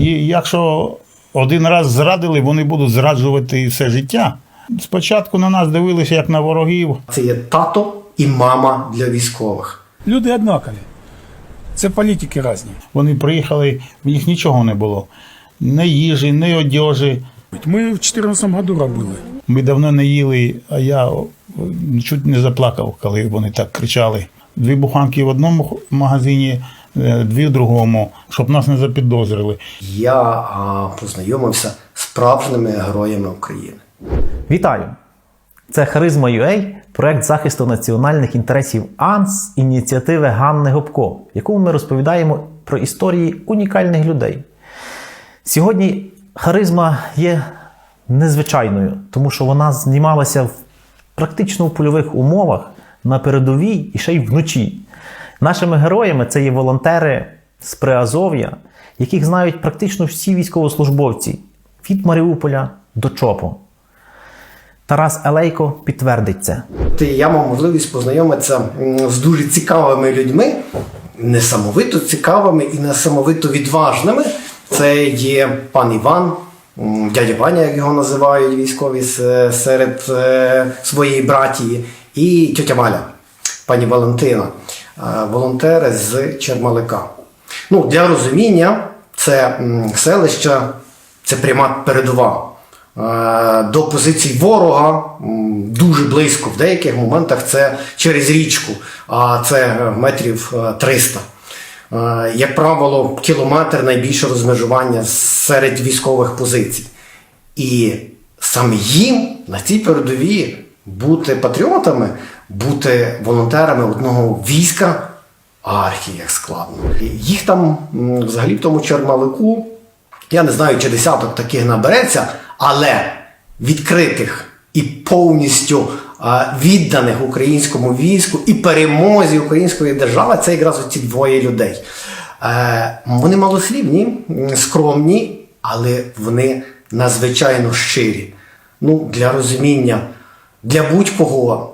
І якщо один раз зрадили, вони будуть зраджувати і все життя. Спочатку на нас дивилися як на ворогів. Це є тато і мама для військових. Люди однакові. Це політики різні. Вони приїхали, в них нічого не було. Ні їжі, ні одежі. Ми в 2014 году робили. Ми давно не їли, а я чуть не заплакав, коли вони так кричали. Дві буханки в одному магазині, дві в другому, щоб нас не запідозрили. Я а, познайомився з справжніми героями України. Вітаю! Це Харизма UA, проект захисту національних інтересів АНС ініціативи Ганни Гопко, в якому ми розповідаємо про історії унікальних людей. Сьогодні харизма є незвичайною, тому що вона знімалася в практично в польових умовах на передовій і ще й вночі. Нашими героями це є волонтери з Приазов'я, яких знають практично всі військовослужбовці від Маріуполя до ЧОПу. Тарас Елейко підтвердить це. Я мав можливість познайомитися з дуже цікавими людьми, несамовито цікавими і несамовито відважними. Це є пан Іван, дядя Ваня, як його називають військові серед е, своєї братії, і тьотя Валя, пані Валентина, волонтери з Чермалика. Ну, для розуміння, це селище, це пряма передова. Е, До позицій ворога дуже близько. В деяких моментах це через річку, а це е, метрів е, 300. Е, Як правило, кілометр найбільше розмежування серед військових позицій. І саме їм на цій передовій бути патріотами, бути волонтерами одного війська архі як складно. Їх там взагалі в тому Чермалику, я не знаю, чи десяток таких набереться, але відкритих і повністю відданих українському війську і перемозі української держави це якраз ці двоє людей. Е, вони малослівні, скромні, але вони надзвичайно щирі. Ну, для розуміння, для будь-кого.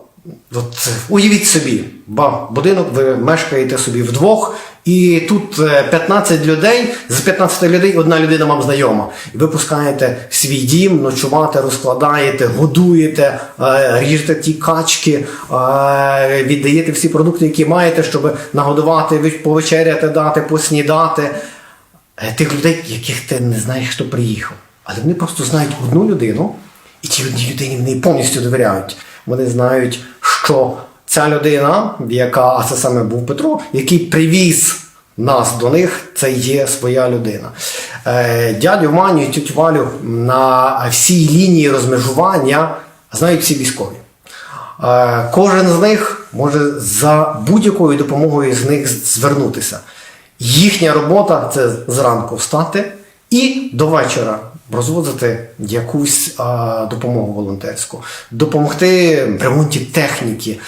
От, уявіть собі, ба, будинок ви мешкаєте собі вдвох, і тут е, 15 людей, з 15 людей одна людина вам знайома. І ви пускаєте свій дім, ночувати, розкладаєте, годуєте, е, ріжете ті качки, е, віддаєте всі продукти, які маєте, щоб нагодувати, повечеряти, дати, поснідати. Е, Тих людей, яких ти не знаєш, хто приїхав. Але вони просто знають одну людину, і цій одній людині вони повністю довіряють. Вони знають, що ця людина, яка, а це саме був Петро, який привіз нас до них, це є своя людина. Е, дядю Маню і тютю Валю на всій лінії розмежування знають всі військові. Е, Кожен з них може за будь-якою допомогою з них звернутися. Їхня робота це зранку встати і до вечора розвозити якусь а, допомогу волонтерську, допомогти в ремонті техніки.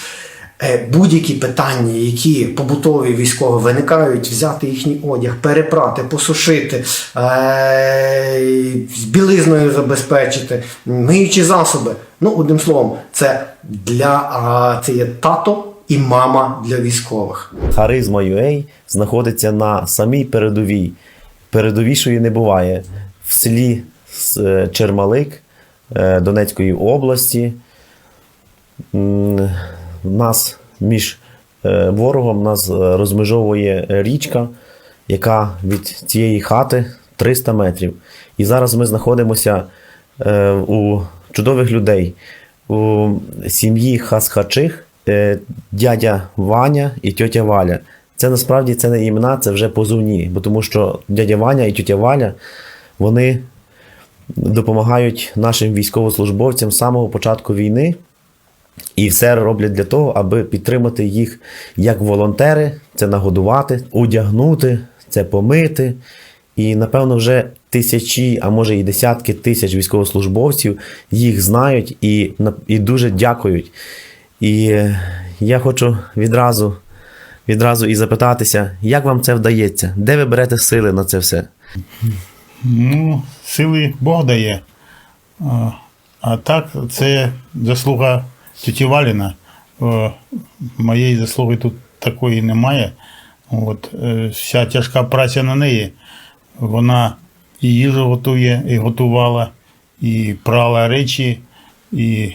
Е, Будь-які питання, які побутові військові виникають, взяти їхній одяг, перепрати, посушити, е, з білизною забезпечити, миючі засоби. Ну, одним словом, це для це є тато і мама для військових. Харизма UA знаходиться на самій передовій. Передовішої не буває. В селі е, Чермалик е, Донецької області. Нас між е, ворогом нас розмежовує річка, яка від цієї хати 300 метрів. І зараз ми знаходимося у чудових людей. У сім'ї Хасхачих дядя Ваня і тьотя Валя. Це насправді це не імена, це вже позовні, бо тому що дядя Ваня і тьотя Валя вони допомагають нашим військовослужбовцям з самого початку війни. І все роблять для того, аби підтримати їх як волонтери, це нагодувати, одягнути, це помити. І напевно вже тисячі, а може і десятки тисяч військовослужбовців їх знають і, і дуже дякують. І е, я хочу відразу, відразу і запитатися, як вам це вдається? Де ви берете сили на це все? Ну, сили Бог дає. А, так, це заслуга тіті Валіна. Моєї заслуги тут такої немає. От, е, вся тяжка праця на неї. Вона і їжу готує, і готувала, і прала речі, і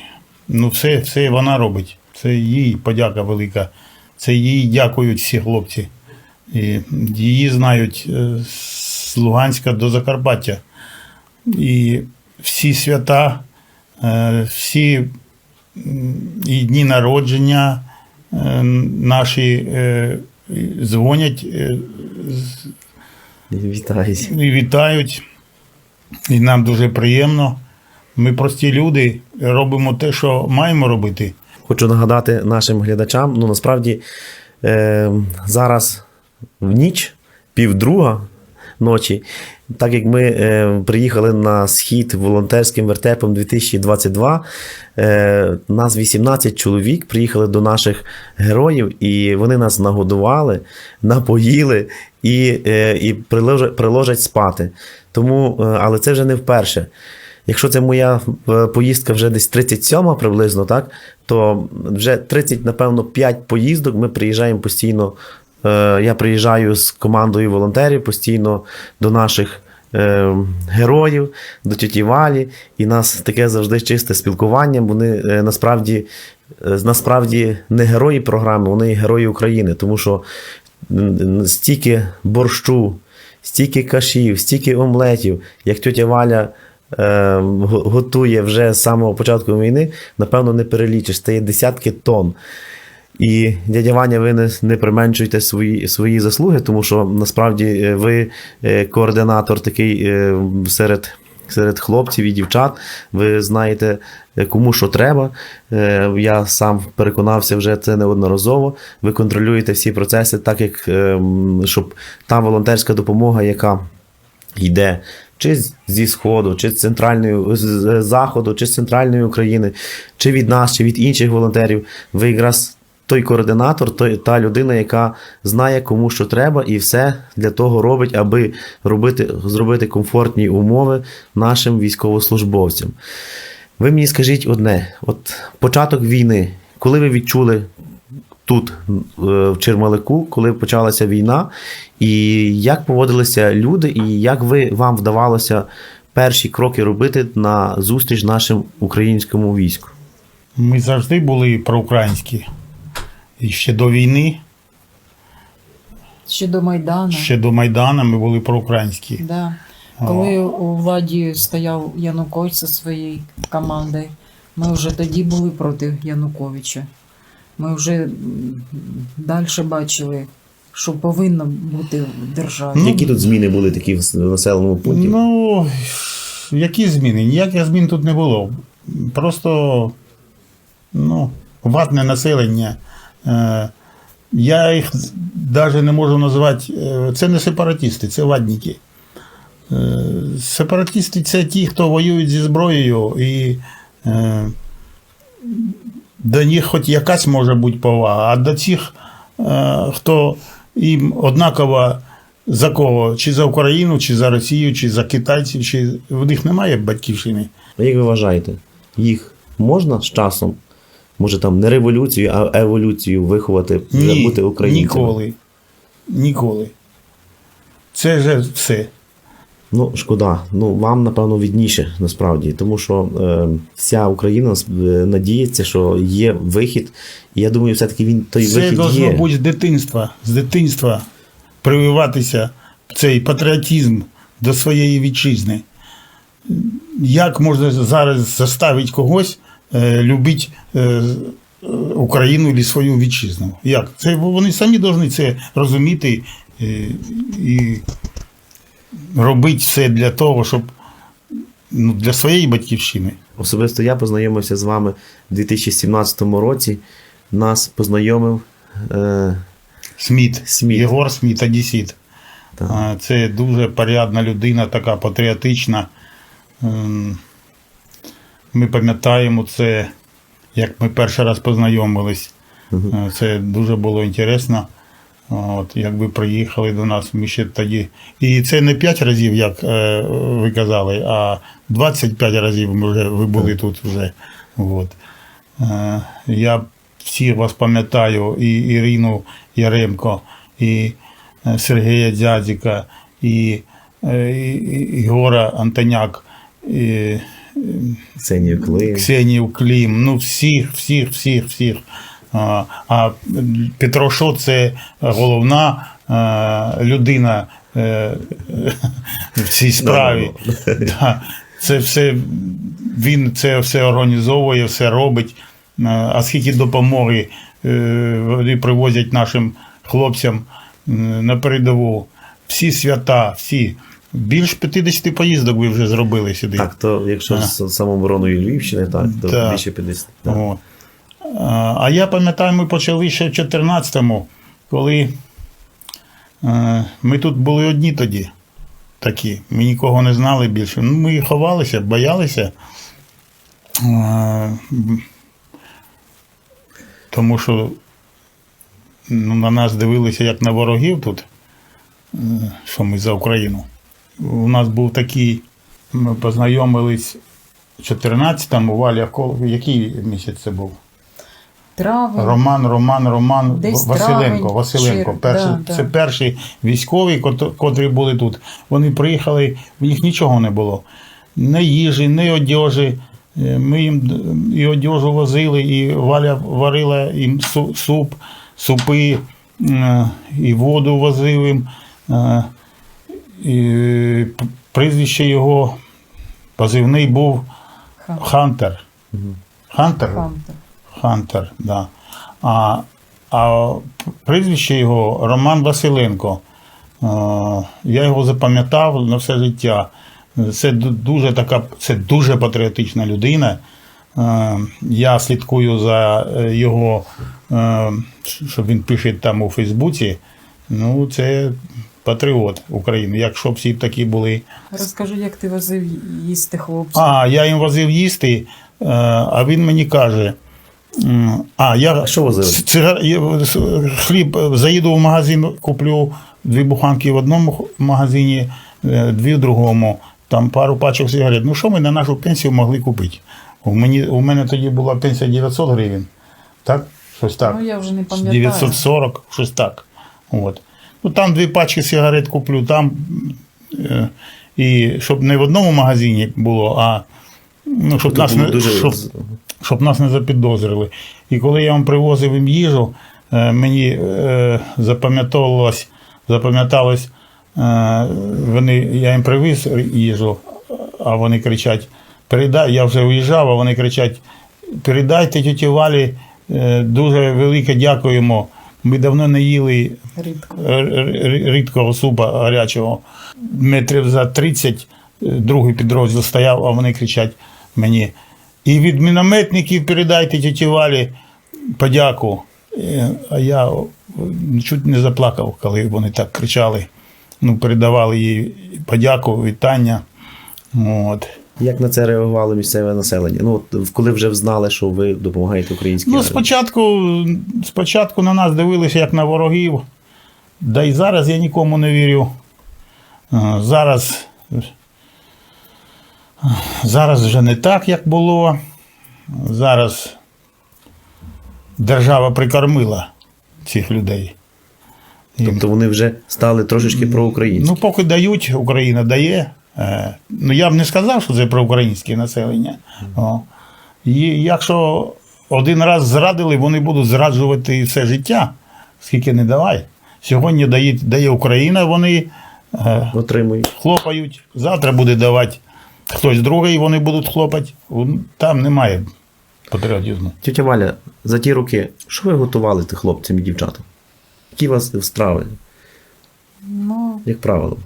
ну, все, все вона робить. Це їй подяка велика. Це їй дякують всі хлопці. І її знають е, Луганська до Закарпаття. І всі свята, е, всі і дні народження е, наші е, дзвонять е, Вітаю. і вітають. І нам дуже приємно. Ми прості люди, робимо те, що маємо робити. Хочу нагадати нашим глядачам: ну насправді е, зараз в ніч, півдруга ночі, так як ми е, приїхали на схід волонтерським вертепом 2022, е, нас 18 чоловік приїхали до наших героїв, і вони нас нагодували, напоїли і, е, і приложать, приложать спати. Тому, е, але це вже не вперше. Якщо це моя е, поїздка вже десь 37 приблизно, так, то вже 30, напевно, 5 поїздок ми приїжджаємо постійно. Е, Я приїжджаю з командою волонтерів постійно до наших е, героїв, до тіті Валі, і нас таке завжди чисте спілкування. Вони е, насправді, насправді не герої програми, вони герої України, тому що стільки борщу, стільки кашів, стільки омлетів, як тетя Валя готує вже з самого початку війни, напевно, не перелічиш. Це є десятки тонн. І дядя Ваня, ви не, не применшуйте свої, свої заслуги, тому що насправді е, ви е, координатор такий е, серед, серед хлопців і дівчат. Ви знаєте, кому що треба. Я сам переконався вже це неодноразово. Ви контролюєте всі процеси, так як щоб та волонтерська допомога, яка йде чи зі Сходу, чи з центральної з заходу, чи з центральної України, чи від нас, чи від інших волонтерів. Ви якраз той координатор, той, та людина, яка знає, кому що треба, і все для того робить, аби робити, зробити комфортні умови нашим військовослужбовцям. Ви мені скажіть одне: от початок війни, коли ви відчули тут, е, в Чермалику, коли почалася війна, і як поводилися люди, і як ви вам вдавалося перші кроки робити на зустріч нашим українському війську? Ми завжди були проукраїнські. І ще до війни, Ще до Майдану. ще до Майдану ми були проукраїнські. Да. Коли у владі стояв Янукович зі своєю командою, ми вже тоді були проти Януковича. Ми вже далі бачили, що повинно бути в державі. Ну, Які тут зміни були такі в в населеному пункті? Ну, які зміни? Ніяких змін тут не було. Просто ну, ватне населення. Е, Я їх навіть не можу назвати. е, Це не сепаратисти, це ватники. Е, Сепаратисти це ті, хто воюють зі зброєю, і до них хоч якась може бути повага, а до цих, хто їм однаково за кого? Чи за Україну, чи за Росію, чи за китайців, чи в них немає батьківщини. Як ви вважаєте, їх можна з часом, може там не революцію, а еволюцію виховати, Ні, бути українцями? ніколи. Ніколи. Це вже все. Ну, шкода. Ну, вам, напевно, відніше насправді, тому що е, вся Україна е, надіється, що є вихід. І я думаю, все-таки він той Це вихід должно є. бути з дитинства. З дитинства прививатися цей патріотизм до своєї вітчизни. Як можна зараз заставити когось е, любити е, Україну і свою вітчизну? Як? Це вони самі повинні це розуміти е, і робити все для того, щоб ну, для своєї батьківщини. Особисто я познайомився з вами в 2017 році. Нас познайомив е, Сміт, Сміт. Єгор Сміт, одесіт. Це дуже порядна людина, така патріотична. Ми пам'ятаємо це, як ми перший раз познайомились. Е, Це дуже було інтересно. От, як ви приїхали до нас, ми ще тоді. І це не 5 разів, як е, ви казали, а 25 разів ми вже, ви були тут вже. От. Е, я всіх вас пам'ятаю, і Ірину Яремко, і е, Сергія Дзядзіка, і е, і, і, Ігора Антоняк, і, Ксенія Клим. Ксенію Клім, ну всіх, всіх, всіх, всіх. А, а Петро Шо це головна е, людина е, в цій справі. Да. Це все, він це все організовує, все робить. Е, А скільки допомоги вони привозять нашим хлопцям на передову. Всі свята, всі. Більш 50 поїздок ви вже зробили сюди. Так, то якщо А. з самообороною Львівщини, так, то Так. більше 50. Так. От. А я пам'ятаю, ми почали ще в 14-му, коли е, ми тут були одні тоді. Такі. Ми нікого не знали більше. Ну, ми ховалися, боялися. Тому що ну, на нас дивилися як на ворогів тут, е, що ми за Україну. У нас був такий, ми познайомились в 14-му, Валя, який місяць це був? Травень. Роман, Роман, Роман Десь Василенко. травень, Василенко. чер- Перші, да, да. Це перші військові, котрі були тут. Вони приїхали, в них нічого не було. Ні їжі, ні одежі. Е, Ми їм і одежу возили, і Валя варила їм суп, супи, е, і воду возив їм. І прізвище його позивний був Хантер. Хантер? Хантер. Хантер, да. А, а прізвище його Роман Василенко. Я його запам'ятав на все життя. Це дуже така, це дуже патріотична людина. Я слідкую за е, його, е, що він пише там у Фейсбуці. Ну, це патріот України. Якщо б всі такі були. Розкажи, як ти возив їсти хлопців. А, я їм возив їсти, е, а він мені каже. А, я що возили? цигар- хліб е, заїду в магазин, куплю дві буханки в одному магазині, е, дві в другому, там пару пачок сигарет. Ну що ми на нашу пенсію могли купити? У, мені, у мене тоді була пенсія 900 гривень. Так? Щось так. Ну, я вже не пам'ятаю. 940, щось так. От. Ну там дві пачки сигарет куплю, там. Е, і щоб не в одному магазині було, а ну, щоб, Тобто нас не, дуже- щоб, щоб нас не запідозрили. І коли я вам привозив їм їжу, е, мені е, запам'яталось, е, вони, я їм привіз їжу, а вони кричать: передай, я вже уїжджав, а вони кричать: передайте тіті Валі, е, дуже велике дякуємо. Ми давно не їли Рідко. р- р- рідкого супа гарячого. Метрів за 30 е, другий підрозділ стояв, а вони кричать мені. І від мінометників передайте тіті Валі подяку. Е, А я чуть не заплакав, коли вони так кричали. Ну, передавали їй подяку, вітання. От. Як на це реагувало місцеве населення? Ну, от, коли вже знали, що ви допомагаєте українській Ну, армії? спочатку, спочатку на нас дивилися як на ворогів. Да і зараз я нікому не вірю. Е, Зараз, зараз вже не так, як було. Зараз держава прикормила цих людей. Тобто вони вже стали трошечки проукраїнські. Ну, поки дають, Україна дає. Е, Ну, я б не сказав, що це про українське населення. О. І якщо один раз зрадили, вони будуть зраджувати все життя, скільки не давай. Сьогодні дає, дає Україна, вони е, Отримують. хлопають, завтра буде давати хтось другий, вони будуть хлопати. Там немає патріотизму. Тетя Валя, за ті роки, що ви готували тим хлопцям і дівчатам? Які у вас страви, Ну, як правило?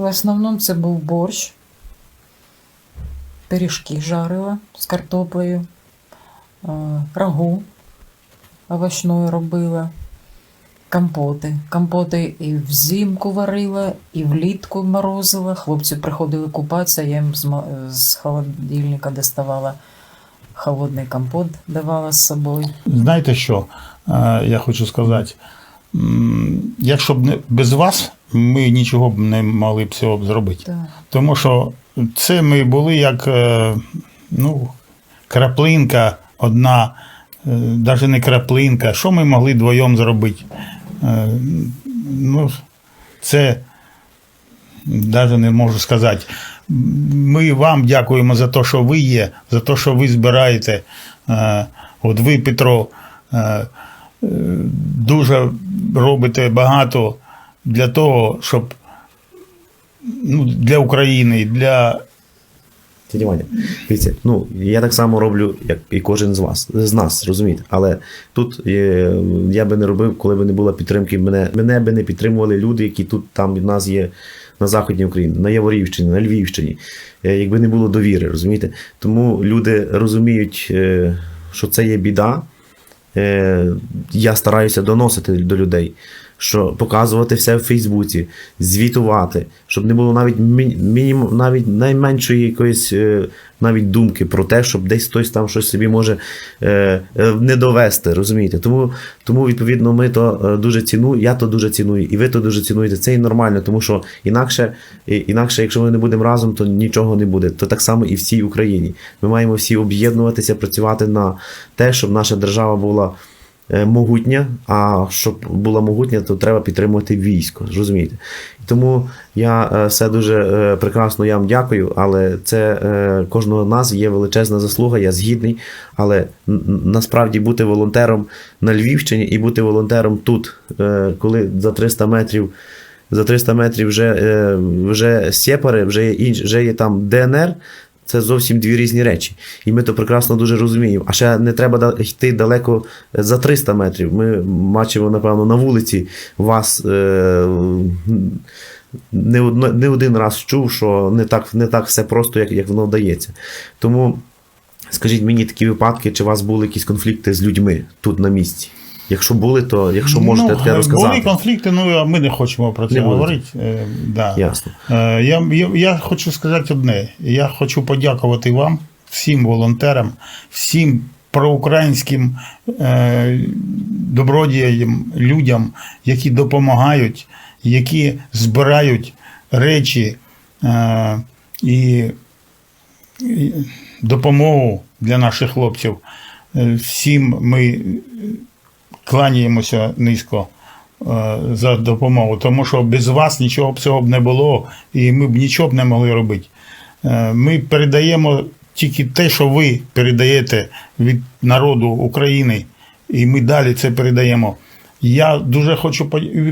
В основному це був борщ. Пиріжки жарила з картоплею. е, Рагу овочною робила. Компоти. Компоти і взимку варила, і влітку морозила. Хлопці приходили купатися, я їм з, холодильника доставала холодний компот, давала з собою. Знаєте що? Е, Я хочу сказати, якщо б не без вас, ми нічого б не могли б цього б зробити. Так. Тому що це ми були як е, ну, краплинка одна, навіть не краплинка. Що ми могли вдвоєм зробити? Е, Ну, це навіть не можу сказати. Ми вам дякуємо за те, що ви є, за те, що ви збираєте. Е, От ви, Петро, е, е, дуже робите багато для того, щоб ну, для України, для Ваня, дивіться, ну я так само роблю, як і кожен з вас, з нас, розумієте. Але тут е, я би не робив, коли б не було підтримки. Мене мене би не підтримували люди, які тут там від нас є на Західній Україні, на Яворівщині, на Львівщині. Е, якби не було довіри, розумієте? Тому люди розуміють, е, що це є біда. Е, я стараюся доносити до людей, що показувати все в Фейсбуці, звітувати, щоб не було навіть мі- мінімум, навіть найменшої якоїсь е, навіть думки про те, щоб десь хтось там щось собі може е, е, не довести, розумієте? Тому, тому відповідно, ми то дуже цінуємо, я то дуже ціную, і ви то дуже цінуєте. Це і нормально, тому що інакше, інакше, якщо ми не будемо разом, то нічого не буде. То так само і в цій Україні. Ми маємо всі об'єднуватися, працювати на те, щоб наша держава була могутня. А щоб була могутня, то треба підтримувати військо. Розумієте? Тому я е, все дуже е, прекрасно я вам дякую, але це е, кожного з нас є величезна заслуга, я згідний. Але насправді бути волонтером на Львівщині і бути волонтером тут, е, коли за 300 метрів. За 300 метрів вже, е, вже сепари, вже є, інш, вже є там ДНР. Це зовсім дві різні речі. І ми то прекрасно дуже розуміємо. А ще не треба йти далеко за 300 метрів. Ми бачимо, напевно, на вулиці вас е, не, не один раз чув, що не так, не так все просто, як, як воно вдається. Тому скажіть мені такі випадки, чи у вас були якісь конфлікти з людьми тут на місці? Якщо були, то якщо можете ну, таке розказати. Були конфлікти, ну а ми не хочемо про це говорити. Е, да. Ясно. Е, Я, я, я хочу сказати одне. Я хочу подякувати вам, всім волонтерам, всім проукраїнським е, добродіям, людям, які допомагають, які збирають речі е, і, і допомогу для наших хлопців. Е, Всім ми кланяємося низько е, за допомогу, тому що без вас нічого б цього б не було, і ми б нічого б не могли робити. Е, Ми передаємо тільки те, що ви передаєте від народу України, і ми далі це передаємо. Я дуже хочу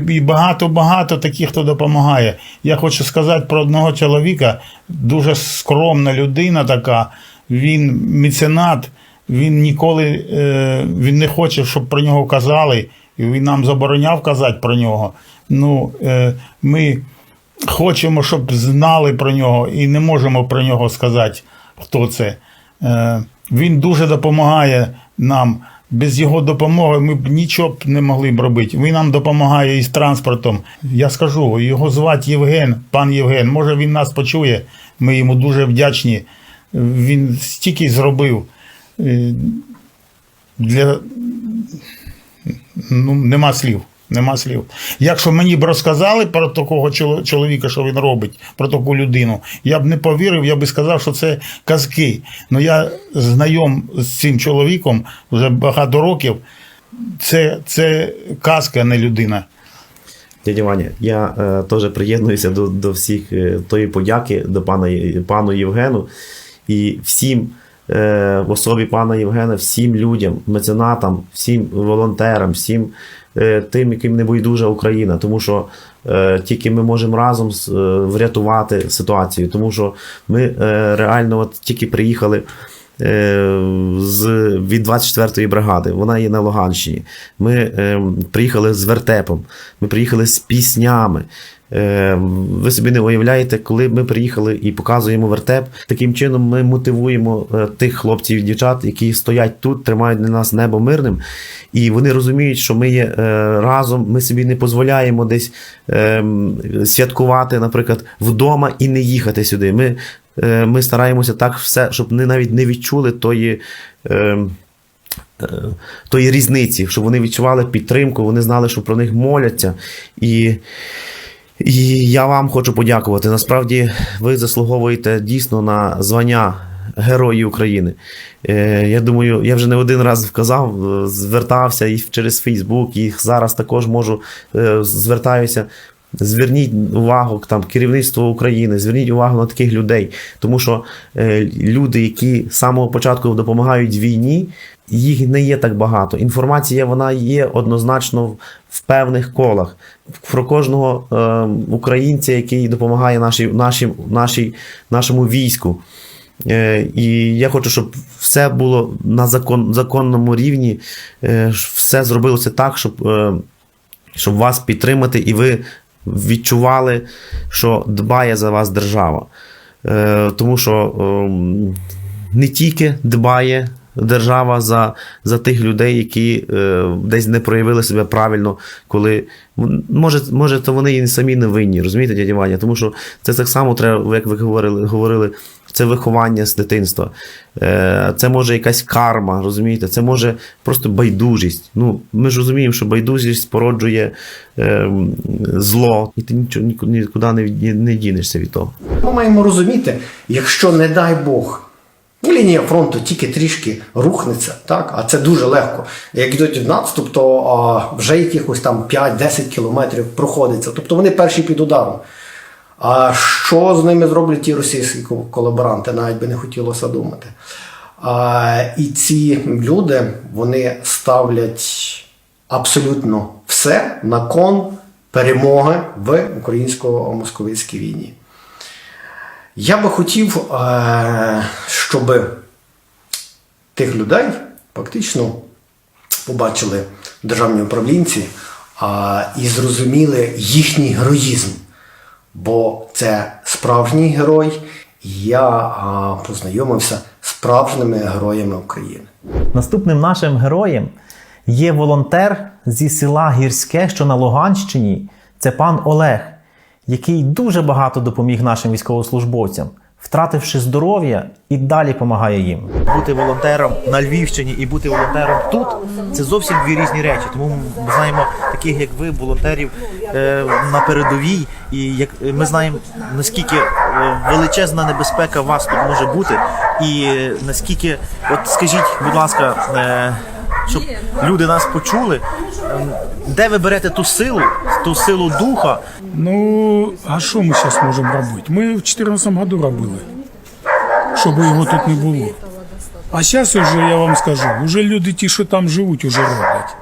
і багато-багато таких, хто допомагає. Я хочу сказати про одного чоловіка, дуже скромна людина така. Він меценат, він ніколи е, він не хоче, щоб про нього казали, і він нам забороняв казати про нього. Ну, е, ми хочемо, щоб знали про нього, і не можемо про нього сказати, хто це. Е, він дуже допомагає нам. Без його допомоги ми б нічого б не могли б робити. Він нам допомагає із транспортом. Я скажу, його звати Євген, пан Євген. Може він нас почує. Ми йому дуже вдячні. Він стільки зробив. Для... Ну, нема слів. Нема слів. Якщо мені б розказали про такого чоловіка, що він робить, про таку людину, я б не повірив, я би сказав, що це казки. Ну я знайом з цим чоловіком вже багато років. Це, це казка, а не людина. Дядя Ваня, я е, теж приєднуюся до, до всіх е, тої подяки до пана пану Євгену і всім в особі пана Євгена, всім людям, меценатам, всім волонтерам, всім е, тим, яким не байдужа Україна, тому що е, тільки ми можемо разом е, врятувати ситуацію, тому що ми е, реально от тільки приїхали е, з, від 24-ї бригади. Вона є на Луганщині. Ми е, приїхали з вертепом, ми приїхали з піснями. Е, ви собі не уявляєте, коли ми приїхали і показуємо вертеп, таким чином ми мотивуємо е, тих хлопців і дівчат, які стоять тут, тримають для нас небо мирним, і вони розуміють, що ми є е, разом. Ми собі не дозволяємо десь святкувати, наприклад, вдома і не їхати сюди. Ми, ми стараємося так все, щоб вони навіть не відчули тої. Тої різниці, щоб вони відчували підтримку, вони знали, що про них моляться. І, і я вам хочу подякувати. Насправді, ви заслуговуєте дійсно на звання Герої України. Е, я думаю, я вже не один раз вказав, звертався і через Фейсбук, і зараз також можу е, звертаюся. Зверніть увагу там керівництво України, зверніть увагу на таких людей, тому що е, люди, які з самого початку допомагають війні, їх не є так багато. Інформація вона є однозначно в, певних колах. Про кожного е, українця, який допомагає нашій, нашій, нашій, нашому війську. Е, І я хочу, щоб все було на закон, законному рівні, е, все зробилося так, щоб, е, щоб вас підтримати, і ви відчували, що дбає за вас держава. Е, Тому що ем, не тільки дбає держава за, за тих людей, які е, десь не проявили себе правильно, коли може, може, то вони і самі не винні, розумієте, дядя Ваня? Тому що це так само треба, як ви говорили, говорили це виховання з дитинства. Е, Це може якась карма, розумієте? Це може просто байдужість. Ну, ми ж розуміємо, що байдужість породжує е, зло, і ти нічого нікуди, не дінешся від того. Ми маємо розуміти, якщо, не дай Бог, лінія фронту тільки трішки рухнеться, так, а це дуже легко. Як йдуть в наступ, то а, вже якихось там 5-10 кілометрів проходиться. Тобто вони перші під ударом. А що з ними зроблять ті російські колаборанти, навіть би не хотілося думати. А, і ці люди вони ставлять абсолютно все на кон перемоги в українсько-московицькій війні. Я би хотів, е, щоб тих людей фактично побачили державні управлінці і зрозуміли їхній героїзм. Бо це справжній герой, і я познайомився з справжніми героями України. Наступним нашим героєм є волонтер зі села Гірське, що на Луганщині. Це пан Олег, який дуже багато допоміг нашим військовослужбовцям, втративши здоров'я і далі допомагає їм. бути волонтером на Львівщині і бути волонтером тут це зовсім дві різні речі. Тому ми знаємо таких, як ви, волонтерів е, на передовій, і як ми знаємо наскільки е, величезна небезпека вас тут може бути, і е, наскільки, от скажіть, будь ласка, щоб люди нас почули, е, де ви берете ту силу, ту силу духа, Ну, а що ми зараз можемо робити? Ми в 2014 году робили, щоб його тут не було. А зараз уже, я вам скажу, вже люди ті, що там живуть, уже роблять.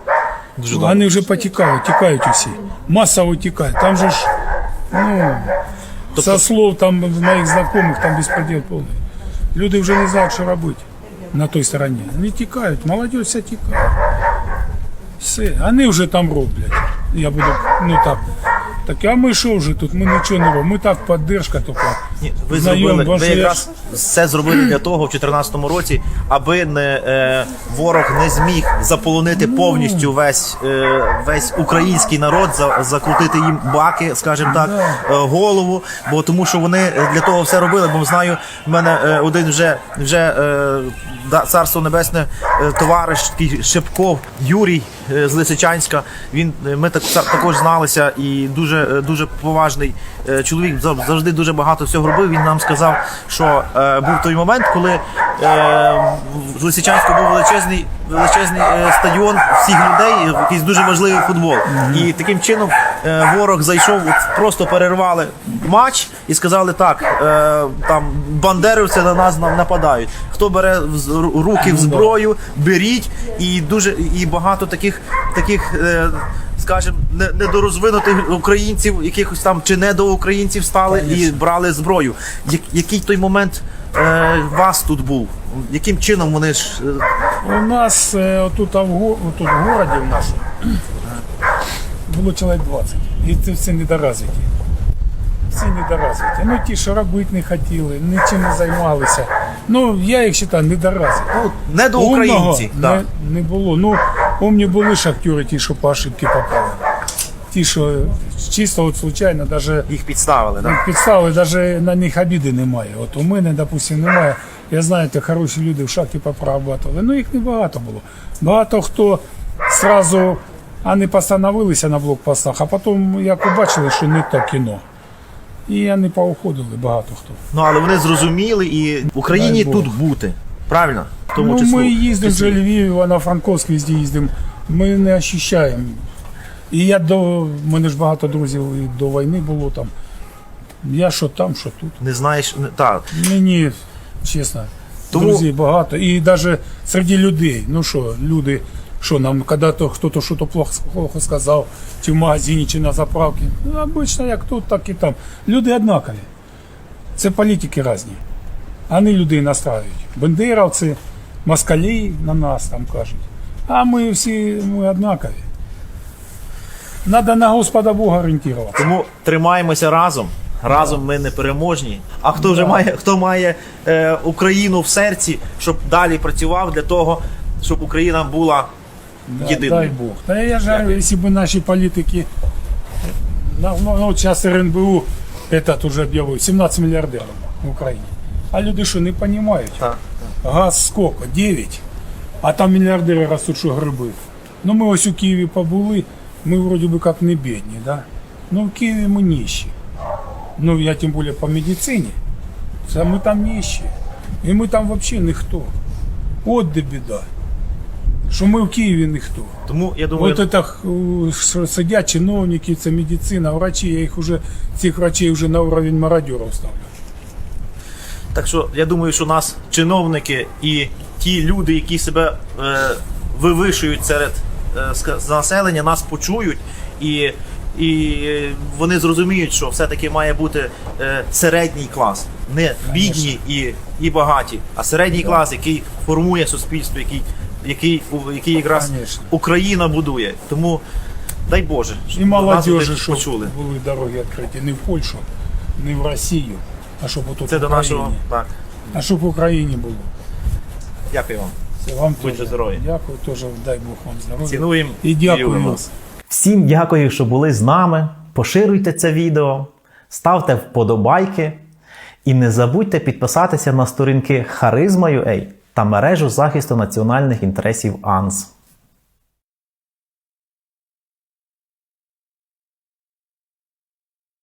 Вони вже потікали, тікають усі. Масово тікають. Там же ж, ну, со слов там моїх знайомих, там безпреділ повний. Люди вже не знають, що робити на той стороні. Не тікають, молодь вся тікає. Все, вони вже там роблять. Я буду, ну так. Так, а ми що вже тут? Ми нічого не робимо. Ми так підтримка тільки. Ні, ви Знайом, зробили, ви якраз все зробили для того в 2014 році, аби не е, ворог не зміг заполонити Ну. повністю весь, е, весь український народ, за, закрутити їм баки, скажімо так, е, голову. Бо тому, що вони для того все робили. Бо знаю, в мене е, один вже вже е, да, царство небесне, е, товариш такий Шепков Юрій з Лисичанська. Він е, ми так також зналися і дуже е, дуже поважний е, чоловік. зав- Завжди дуже багато всього робив. Він нам сказав, що е, був той момент, коли е, в Лисичанську був величезний величезний е, стадіон всіх людей, якийсь дуже важливий футбол. І таким чином е, ворог зайшов, от просто перервали матч і сказали так: е, там бандерівці на нас на- нападають. Хто бере в руки в зброю, беріть, і дуже і багато таких таких. Е, Скажімо, не- недорозвинутих українців, якихось там чи недоукраїнців стали і брали зброю. Я- Який той момент е, вас тут був? Яким чином вони ж е, У нас е, отут, в, отут в городі в нашому було чоловік 20. І це всі недоразвиті. Всі недоразвиті. Ну ті, що робити не хотіли, нічим не займалися. Ну, я їх вважаю недоразвиті. ну, недоукраїнці? Умного Да. не, не було. Ну, умні були шахтери, ті, що по ошибки попали. Ті, що чисто от случайно, даже Їх підставили, так? підстави, навіть на них обіди немає. От у мене, допустим, немає. Я знаю, хороші люди в шахті попрацювали. Ну їх небагато було. Багато хто сразу вони постановилися на блокпостах, а потім як побачили, що не то кіно. І вони поуходили багато хто. Ну але вони зрозуміли і в Україні Дай тут бути. Правильно? В тому ну, числу. ми їздимо в числі. Львів, Івано-Франковськ, везде їздимо. Ми не ощущаємо. І я до. мене ж багато друзів і до війни було там. Я що там, що тут. Не знаєш, не- так. Мені, чесно, Тому- друзів багато. І навіть серед людей. Ну що, люди, що нам, коли то хтось щось плохо, плохо сказав, чи в магазині, чи на заправці. Ну, обично як тут, так і там. Люди однакові. Це політики різні. Вони людей настраюють. Бендеровці, москалі на нас там кажуть. А ми всі ми однакові. Надо на Господа Бога орієнтуватися. Тому тримаємося разом. Разом ми не переможні. А хто вже має, хто має е, Україну в серці, щоб далі працював для того, щоб Україна була Да, єдиною. Дай Бог. Да я же говорю, если бы наши политики, ну, ну, вот сейчас РНБУ этот уже объявил, 17 миллиардеров в Украине. А люди что, не понимают? Так, Газ сколько? 9. А там миллиардеры растут, що гриби. Ну ми ось у Києві побули, ми вроде бы как не бідні, да? Ну в Києві ми нищі. Ну я тим більше по медицині. Це ми там нищі. І ми там взагалі ніхто. От де біда. Що ми в Києві ніхто. Тому я думаю, Вот это э, что сидят чиновники, це медицина, врачи, я їх уже, цих врачей вже на уровень мародеров ставлю. Так що я думаю, що нас чиновники і ті люди, які себе е, вивишують серед е, населення, нас почують і, і е, вони зрозуміють, що все-таки має бути е, середній клас, не бідні і, і багаті, а середній клас, який формує суспільство, який, який, який якраз Конечно. Україна будує. Тому дай Боже, І щоб нас молодежі, щоб почули. були дороги відкриті не в Польщу, не в Росію, а щоб отут Це в до нашого. Так. А щоб в Україні було. Дякую вам. Це вам Будьте здорові. Дякую, теж дай Бог вам здоров'я. Цінуємо І і дякую вас. Всім дякую, що були з нами. Поширюйте це відео, ставте вподобайки і не забудьте підписатися на сторінки Харизма.ua та мережу захисту національних інтересів АНС.